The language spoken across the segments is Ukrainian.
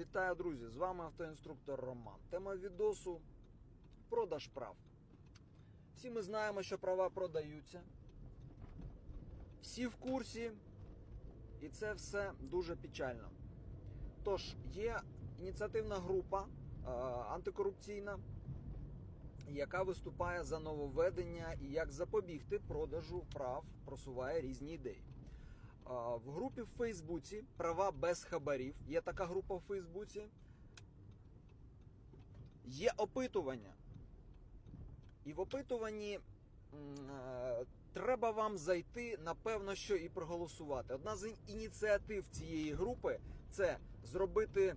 Вітаю, друзі! З вами автоінструктор Роман. Тема відосу продаж прав. Всі ми знаємо, що права продаються. Всі в курсі, і це все дуже печально. Тож, є ініціативна група е, антикорупційна, яка виступає за нововведення і як запобігти продажу прав, просуває різні ідеї. В групі в Фейсбуці права без хабарів. Є така група в Фейсбуці. Є опитування. І в опитуванні е, треба вам зайти, напевно, що і проголосувати. Одна з ініціатив цієї групи це зробити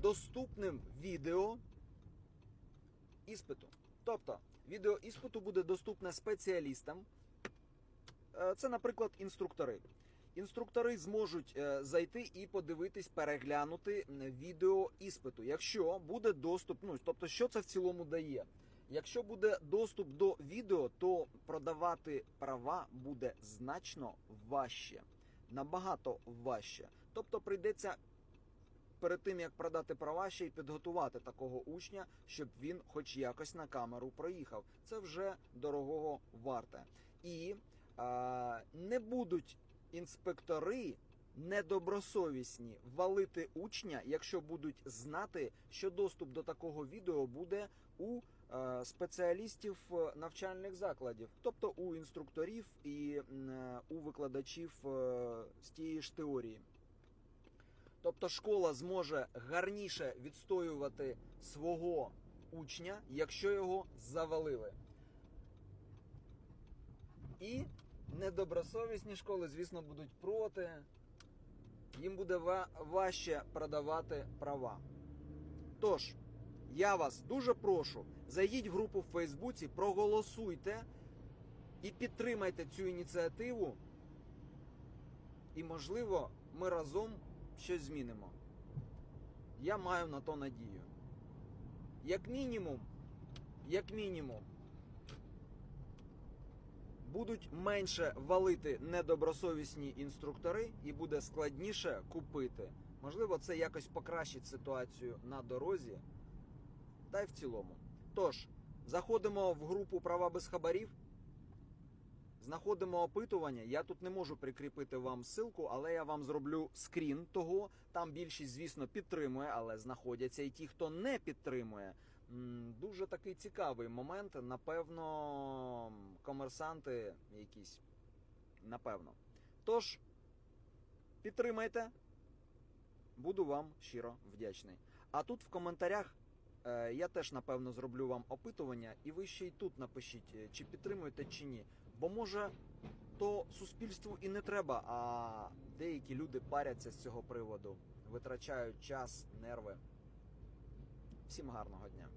доступним відео іспиту. Тобто, відео іспиту буде доступне спеціалістам. Е, Це, наприклад, інструктори. Інструктори зможуть е, зайти і подивитись, переглянути відео іспиту. Якщо буде доступ, ну тобто, що це в цілому дає? Якщо буде доступ до відео, то продавати права буде значно важче, набагато важче. Тобто прийдеться перед тим як продати права, ще й підготувати такого учня, щоб він хоч якось на камеру проїхав. Це вже дорогого варте. І а, не будуть інспектори недобросовісні валити учня, якщо будуть знати, що доступ до такого відео буде у е, спеціалістів е, навчальних закладів, тобто у інструкторів і е, у викладачів е, з тієї ж теорії. Тобто школа зможе гарніше відстоювати свого учня, якщо його завалили. І недобросовісні школи, звісно, будуть проти. Їм буде ва- важче продавати права. Тож, я вас дуже прошу, зайдіть в групу в Фейсбуці, проголосуйте і підтримайте цю ініціативу. І, можливо, ми разом щось змінимо. Я маю на то надію. Як мінімум, як мінімум, будуть менше валити недобросовісні інструктори і буде складніше купити. Можливо, це якось покращить ситуацію на дорозі. Та й в цілому. Тож, заходимо в групу права без хабарів. Знаходимо опитування. Я тут не можу прикріпити вам ссылку, але я вам зроблю скрін того. Там більшість, звісно, підтримує, але знаходяться і ті, хто не підтримує. Дуже такий цікавий момент. Напевно, комерсанти якісь. Напевно. Тож, підтримайте. Буду вам щиро вдячний. А тут в коментарях е, я теж напевно зроблю вам опитування, і ви ще й тут напишіть, е, чи підтримуєте, чи ні. Бо може то суспільству і не треба, а деякі люди паряться з цього приводу, витрачають час, нерви. Всім гарного дня.